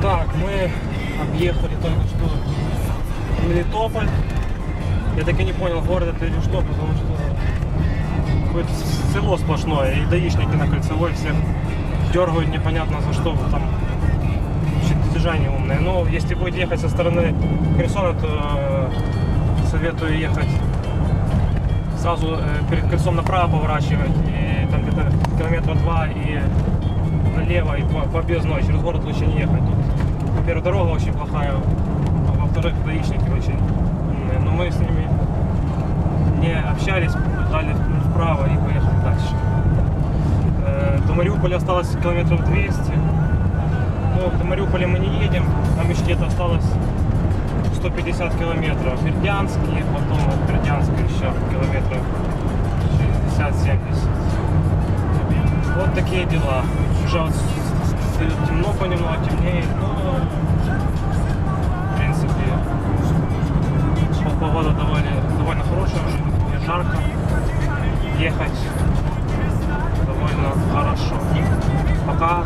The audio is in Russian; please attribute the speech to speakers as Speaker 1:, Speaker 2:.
Speaker 1: Так, мы объехали только что Мелитополь. Я так и не понял, город это или что, потому что какое-то село сплошное, и даишники на кольцевой всех дергают непонятно за что, там движение умное. Но если будете ехать со стороны Херсона, то э, советую ехать сразу э, перед кольцом направо поворачивать, и там где-то километра два и налево, и по, по объездной, через город лучше не ехать. Во-первых, дорога очень плохая, а во-вторых, гаишники очень умные. Но мы с ними не общались, дали вправо и поехали дальше. Э, До Мариуполя осталось километров 200. Но до Мариуполя мы не едем, там еще где-то осталось 150 километров. Бердянск потом от Бердянска еще километров 60-70. Вот такие дела. Уже вот понемногу, темнеет, но в принципе по- погода довольно, довольно хорошая, не жарко. Ехать довольно хорошо. Пока